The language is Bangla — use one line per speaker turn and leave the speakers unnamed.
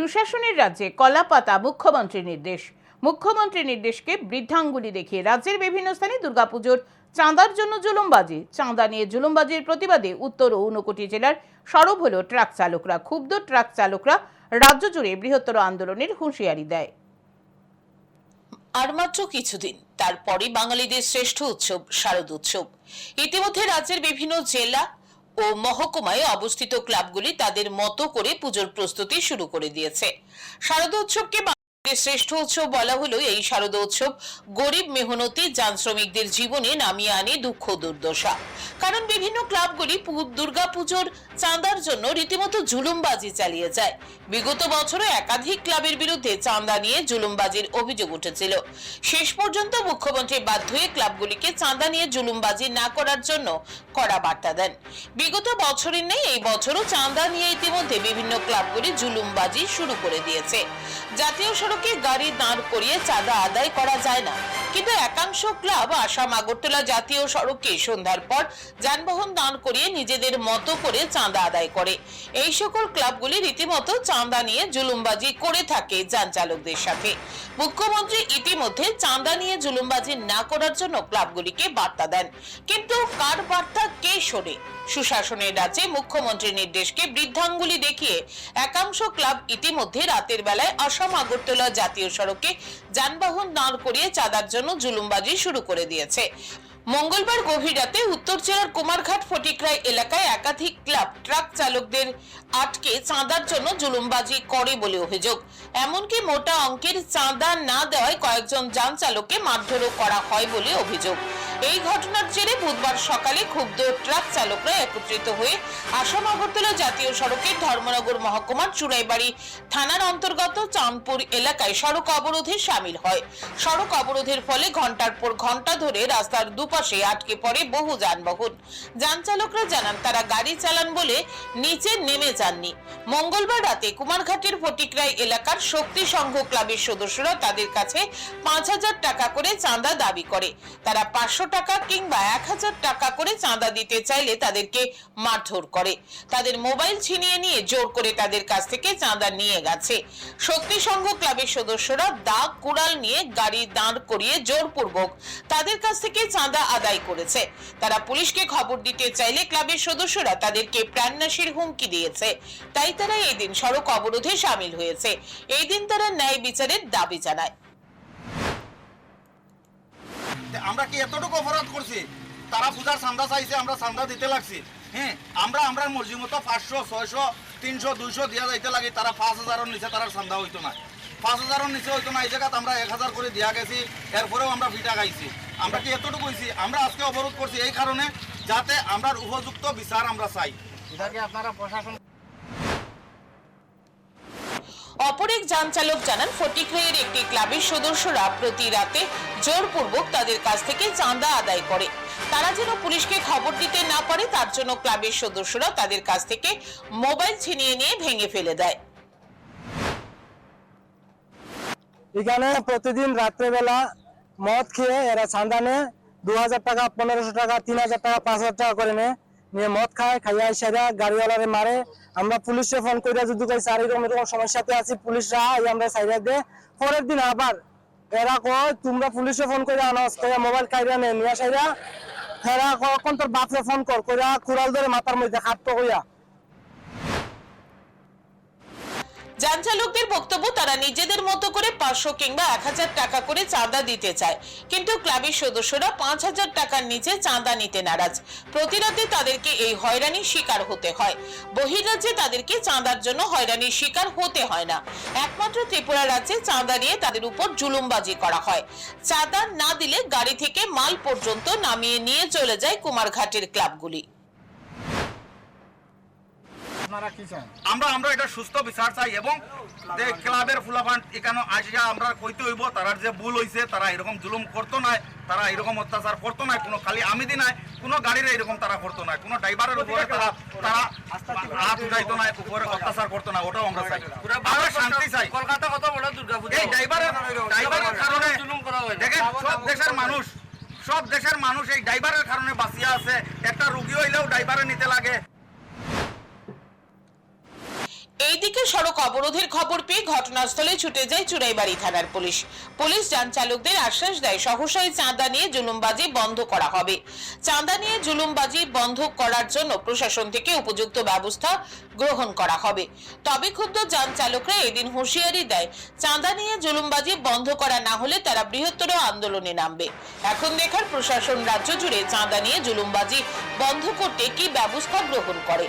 সুশাসনের রাজ্যে কলাপাতা মুখ্যমন্ত্রীর নির্দেশ। মুখ্যমন্ত্রীর নির্দেশকে বৃদ্ধাঙ্গুলি দেখিয়ে রাজ্যের বিভিন্ন স্থানে দুর্গাপুজোর চাঁদার জন্য জুলুমবাজি। চাঁদা নিয়ে জুলুমবাজির প্রতিবাদে উত্তর ও ঊনকোটি জেলার সরব হল ট্রাক চালকরা। ক্ষুব্ধ ট্রাক চালকরা রাজ্য জুড়ে বৃহত্তর আন্দোলনের হুঁশিয়ারি দেয়।
আর মাত্র কিছুদিন তারপরে বাঙালিদের শ্রেষ্ঠ উৎসব, শারদ উৎসব। ইতিমধ্যে রাজ্যের বিভিন্ন জেলা ও মহকুমায় অবস্থিত ক্লাবগুলি তাদের মতো করে পুজোর প্রস্তুতি শুরু করে দিয়েছে। শারদ উৎসবকে বাঙালিদের শ্রেষ্ঠ উৎসব বলা হলো এই শারদ উৎসব, গরিব মেহনতি যান শ্রমিকদের জীবনে নামিয়ে আনে দুঃখ দুর্দশা। কারণ বিভিন্ন ক্লাবগুলি দুর্গাপুজোর চাঁদার জন্য রীতিমতো জুলুমবাজি চালিয়ে যায়। বিগত বছরে একাধিক ক্লাবের বিরুদ্ধে চাঁদা নিয়ে জুলুমবাজির অভিযোগ উঠেছিল। শেষ পর্যন্ত মুখ্যমন্ত্রী বাধ্য হয়ে ক্লাবগুলিকে চাঁদা নিয়ে জুলুমবাজি না করার জন্য কড়া বার্তা দেন। বিগত বছরের নেই, এই বছরও চাঁদা নিয়ে ইতিমধ্যে বিভিন্ন ক্লাবগুলি জুলুমবাজি শুরু করে দিয়েছে। জাতীয় সড়কে গাড়ি দাঁড় করিয়ে চাঁদা আদায় করা যায় না। কিন্তু একাংশ ক্লাব আসাম আগরতলা জাতীয় সড়কে সন্ধ্যার পর যানবাহন দাঁড় করিয়ে নিজেদের মতো করে চাঁদা আদায় করে। এই সকল ক্লাবগুলি রীতিমতো চাঁদা নিয়ে জুলুমবাজি করে থাকে যান চালকদের সাথে। মুখ্যমন্ত্রী ইতিমধ্যে চাঁদা নিয়ে জুলুমবাজি না করার জন্য ক্লাবগুলিকে বার্তা দেন। কিন্তু কার বার্তা কে শোনে? সুশাসনের রাজ্যে মুখ্যমন্ত্রীর নির্দেশকে বৃদ্ধাঙ্গুলি দেখিয়ে একাংশ ক্লাব ইতিমধ্যে রাতের বেলায় আসাম আগরতলা জাতীয় সড়কে যানবাহন দাঁড় করিয়ে চাঁদার জন্য জুলুমবাজি শুরু করে দিয়েছে। মঙ্গলবার গভীর রাতে উত্তর জেলার কুমারঘাট ফটিকরাই এলাকায় একাধিক ক্লাব ট্রাক চালকদের আটকে চাঁদার জন্য জুলুমবাজি করে বলে অভিযোগ। এমনকি মোটা অঙ্কের চাঁদা না দেওয়ায় কয়েকজন যান চালককে মারধরও করা হয় বলে অভিযোগ। এই ঘটনার জেরে বুধবার সকালে ক্ষুব্ধ ট্রাক চালকরা একত্রিত হয়ে আসাম আগরতলা জাতীয় সড়কের ধর্মনগর মহকুমার চুড়াইবাড়ি থানার অন্তর্গত চাঁদপুর এলাকায় সড়ক অবরোধে সামিল হয়। সড়ক অবরোধের ফলে ঘণ্টার পর ঘণ্টা ধরে রাস্তার দুপাশে আটকে পড়ে বহু যানবাহন। যান চালকরা জানান, তারা গাড়ি চালান বলে নিচে নেমে যাননি। মঙ্গলবার রাতে কুমারঘাটের ফটিকরাই এলাকার শক্তি সংঘ ক্লাবের সদস্যরা তাদের কাছে পাঁচ হাজার টাকা করে চাঁদা দাবি করে। তারা পাঁচশো টাকা কিংবা এক হাজার টাকা করে চাঁদা দিতে চাইলে তাদেরকে মারধর করে। তাদের মোবাইল ছিনিয়ে নিয়ে জোর করে তাদের কাছ থেকে চাঁদা নিয়ে গেছে। শক্তি সংঘ ক্লাবের সদস্যরা কুড়াল নিয়ে গাড়ি দাঁড় করিয়ে জোরপূর্বক তাদের কাছ থেকে চাঁদা আদায় করেছে। তারা পুলিশকে খবর দিতে চাইলে ক্লাবের সদস্যরা তাদেরকে প্রাণনাশীর হুমকি দিয়েছে। তাই তারা এই দিন সড়ক অবরোধে সামিল হয়েছে। এই দিন তারা ন্যায় বিচারের দাবি জানায়।
আমরা কি এতটুকু অপরাধ করছি? তারা পূজার চান্দা চাইছে, আমরা চান্দা দিতে লাগছি। হ্যাঁ আমরা আমরা মর্জি মতো পাঁচশো, ছয়শো, তিনশো, দুইশো দিয়া যাইতে লাগে, তারা পাঁচ হাজারের নিচে তারা চান্দা হইতো না। পাঁচ হাজারের নিচে হইতো না, এই জায়গাত আমরা এক হাজার করে দিয়া গেছি, এরপরেও আমরা ফিটা গাইছি আমরা কি এতটুকু হয়েছি আমরা আজকে অবরোধ করছি এই কারণে যাতে আমরা উপযুক্ত বিচার আমরা চাই।
আপনারা প্রশাসন
অপর এক যান চালক জানান, ফটিকরাইয়ের একটি ক্লাবের সদস্যরা প্রতি রাতে জোরপূর্বক তাদের কাছ থেকে চাঁদা আদায় করে। তারা যেন পুলিশকে খবর দিতে না পারে, তার জন্য ক্লাবের সদস্যরা তাদের কাছ থেকে মোবাইল ছিনিয়ে নিয়ে ভেঙে ফেলে দেয়।
এখানে প্রতিদিন রাত্রেবেলা মদ খেয়ে এরা চাঁদা নেয়। দু হাজার টাকা, পনেরোশো টাকা, তিন হাজার টাকা, পাঁচ হাজার টাকা করে নেয়। নিয়ে মদ খায়, খাইয়া সেরা গাড়িওয়ালারে মারে। আমরা পুলিশে ফোন করে যদি কই স্যার এরকম এরকম সমস্যাতে আছি পুলিশরা আই আমরা সাইডে দে। পরের দিন আবার এরা কয়, তোমরা পুলিশে ফোন করে আনাস কইয়া মোবাইল কাইরা নেয় নিয়ে সাইরা হেরা কখন তোর বাপরে ফোন কর। কইরা কুড়াল ধরে মাথার মধ্যে হাঁটতো কইয়া
যান চালকদের বক্তব্য তারা নিজেদের মতো করে পাঁচশো কিংবা এক হাজার টাকা করে চাঁদা দিতে চায়। কিন্তু ক্লাবের সদস্যরা পাঁচ হাজার টাকার নিচে চাঁদা নিতে নারাজ। প্রতিরাতে তাদেরকে এই হয়রানির শিকার হতে হয়। বহিরাজ্যে তাদেরকে চাঁদার জন্য হয়রানির শিকার হতে হয় না। একমাত্র ত্রিপুরা রাজ্যে চাঁদা নিয়ে তাদের উপর জুলুমবাজি করা হয়। চাঁদা না দিলে গাড়ি থেকে মাল পর্যন্ত নামিয়ে নিয়ে চলে যায় কুমারঘাটের ক্লাবগুলি।
আমরা আমরা এটা সুস্থ বিচার চাই এবং যে ক্লাবের ফুলাফান এখানে আসিয়া আমরা কইতে হইব তারার যে ভুল হইছে তারা এরকম জুলুম করতো না তারা এরকম অত্যাচার করতো না কোনো খালি আমি দি নাই কোনো গাড়ির এরকম তারা করতো না কোনো ড্রাইভারের উপরে তারা তারা হাত উঠাইতো না উপরে অত্যাচার করতো না ওটাও আমরা চাই। আমরা শান্তি চাই।
কলকাতা কত বড় দুর্গাপূজা
এই ড্রাইভারের ড্রাইভারের কারণে
জুলুম করা হয়
দেখেন সব দেশের মানুষ সব দেশের মানুষ এই ড্রাইভারের কারণে বাঁচিয়া আছে। একটা রুগী হইলেও ড্রাইভারে নিতে লাগে
এই এইদিকে সড়ক অবরোধের খবর পেয়ে ঘটনাস্থলে ছুটে যায় চুরাইবাড়ি থানার পুলিশ। পুলিশ যান চালকদের আশ্বাস দেয় সহসাই চাঁদা নিয়ে জুলুমবাজি বন্ধ করা হবে। চাঁদা নিয়ে জুলুমবাজি বন্ধ করার জন্য প্রশাসন থেকে উপযুক্ত ব্যবস্থা গ্রহণ করা হবে। তবে ক্ষুদ্র যান চালকরা এদিন হুঁশিয়ারি দেয়, চাঁদা নিয়ে জুলুমবাজি বন্ধ করা না হলে তারা বৃহত্তর আন্দোলনে নামবে। এখন দেখার প্রশাসন রাজ্য জুড়ে চাঁদা নিয়ে জুলুমবাজি বন্ধ করতে কি ব্যবস্থা গ্রহণ করে।